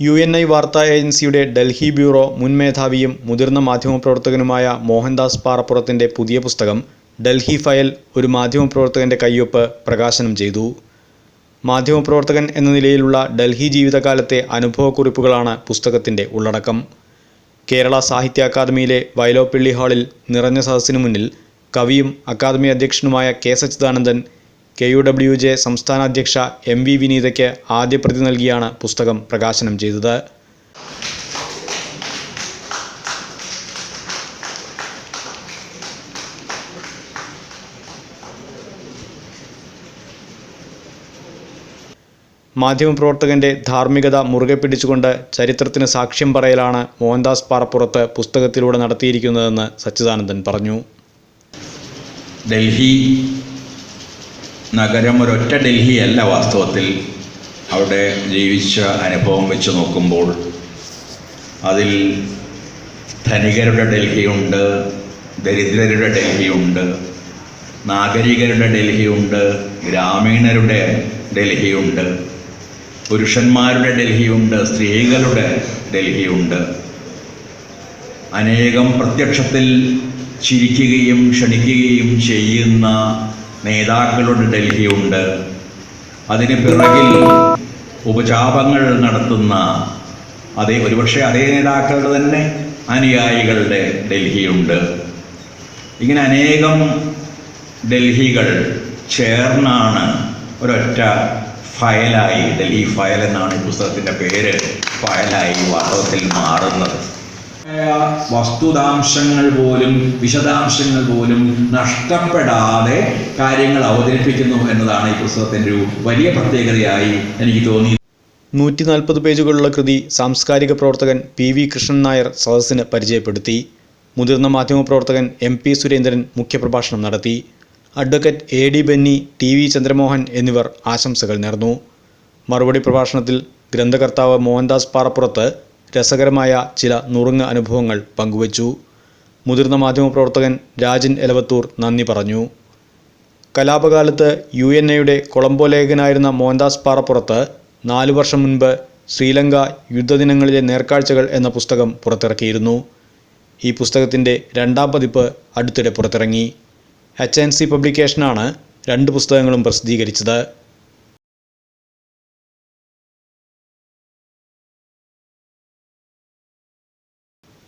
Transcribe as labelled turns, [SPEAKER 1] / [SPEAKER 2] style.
[SPEAKER 1] U N I വാർത്താ ഏജൻസിയുടെ Delhi bureau മുൻ മേധാവിയും മുതിർന്ന മാധ്യമപ്രവർത്തകനുമായ മോഹൻദാസ് പാറപ്പുറത്തിന്റെ പുതിയ പുസ്തകം ഡൽഹി ഫയൽ ഒരു മാധ്യമപ്രവർത്തകന്റെ കയ്യൊപ്പ് പ്രകാശനം ചെയ്തു. മാധ്യമപ്രവർത്തകൻ എന്ന നിലയിലുള്ള ഡൽഹി ജീവിതകാലത്തെ അനുഭവക്കുറിപ്പുകളാണ് പുസ്തകത്തിന്റെ ഉള്ളടക്കം. കേരള സാഹിത്യ അക്കാദമിയിലെ വയലോപ്പിള്ളി ഹാളിൽ നിറഞ്ഞ സദസ്സിനു മുന്നിൽ കവിയും അക്കാദമി അധ്യക്ഷനുമായ K. Sachidanandan K U W J സംസ്ഥാന അധ്യക്ഷ എം വി വിനീതയ്ക്ക് ആദ്യ പ്രതി നൽകിയാണ് പുസ്തകം പ്രകാശനം ചെയ്തത്. മാധ്യമപ്രവർത്തകന്റെ ധാർമ്മികത മുറുകെ പിടിച്ചുകൊണ്ട് ചരിത്രത്തിന് സാക്ഷ്യം പറയലാണ് മോഹൻദാസ് പാറപ്പുറത്ത് പുസ്തകത്തിലൂടെ നടത്തിയിരിക്കുന്നതെന്ന് സച്ചിദാനന്ദൻ പറഞ്ഞു.
[SPEAKER 2] ഡൽഹി നഗരം ഒരൊറ്റ ഡൽഹിയല്ല വാസ്തവത്തിൽ. അവിടെ ജീവിച്ച അനുഭവം വെച്ച് നോക്കുമ്പോൾ അതിൽ ധനികരുടെ ഡൽഹിയുണ്ട് ദരിദ്രരുടെ ഡൽഹിയുണ്ട് നാഗരികരുടെ ഡൽഹിയുണ്ട് ഗ്രാമീണരുടെ ഡൽഹിയുണ്ട് പുരുഷന്മാരുടെ ഡൽഹിയുണ്ട് സ്ത്രീകളുടെ ഡൽഹിയുണ്ട്. അനേകം പ്രത്യക്ഷത്തിൽ ചിരിക്കുകയും ക്ഷണിക്കുകയും ചെയ്യുന്ന നേതാക്കളുടെ ഡൽഹിയുണ്ട്. അതിന് പിറകിൽ ഉപചാപങ്ങൾ നടത്തുന്ന അതേ ഒരുപക്ഷെ അതേ നേതാക്കളുടെ തന്നെ അനുയായികളുടെ ഡൽഹിയുണ്ട്. ഇങ്ങനെ അനേകം ഡൽഹികൾ ചേർന്നാണ് ഒരൊറ്റ ഫയലായി ഡൽഹി ഫയൽ എന്നാണ് ഈ പുസ്തകത്തിന്റെ പേര് ഫയലായി വാസ്തവത്തിൽ മാറുന്നത്. വസ്തുതാംശങ്ങൾ പോലും വിശദാംശങ്ങൾ പോലും നഷ്ടപ്പെടാതെ കാര്യങ്ങൾ അവതരിപ്പിക്കുന്നു എന്നതാണ് ഈ പുസ്തകത്തിന്റെ ഒരു വലിയ പ്രത്യേകതയായി എനിക്ക് തോന്നി
[SPEAKER 1] നൂറ്റി നാൽപ്പത് പേജുകളുള്ള കൃതി സാംസ്കാരിക പ്രവർത്തകൻ പി വി കൃഷ്ണൻ നായർ സദസ്സിന് പരിചയപ്പെടുത്തി. മുതിർന്ന മാധ്യമപ്രവർത്തകൻ എം പി സുരേന്ദ്രൻ മുഖ്യപ്രഭാഷണം നടത്തി. Advocate A D Benny T V Chandramohan എന്നിവർ ആശംസകൾ നേർന്നു. മറുപടി പ്രഭാഷണത്തിൽ ഗ്രന്ഥകർത്താവ് മോഹൻദാസ് പാറപ്പുറത്ത് രസകരമായ ചില നുറുങ്ങ് അനുഭവങ്ങൾ പങ്കുവച്ചു. മുതിർന്ന മാധ്യമപ്രവർത്തകൻ രാജൻ എലവത്തൂർ നന്ദി പറഞ്ഞു. കലാപകാലത്ത് യു എൻ എയുടെ കൊളംബോ ലേഖകനായിരുന്ന മോഹൻദാസ് പാറപ്പുറത്ത് നാലു വർഷം മുൻപ് ശ്രീലങ്ക യുദ്ധദിനങ്ങളിലെ നേർക്കാഴ്ചകൾ എന്ന പുസ്തകം പുറത്തിറക്കിയിരുന്നു. ഈ പുസ്തകത്തിന്റെ രണ്ടാം പതിപ്പ് അടുത്തിടെ പുറത്തിറങ്ങി. എച്ച് എൻ സി പബ്ലിക്കേഷനാണ് രണ്ട് പുസ്തകങ്ങളും പ്രസിദ്ധീകരിച്ചത്.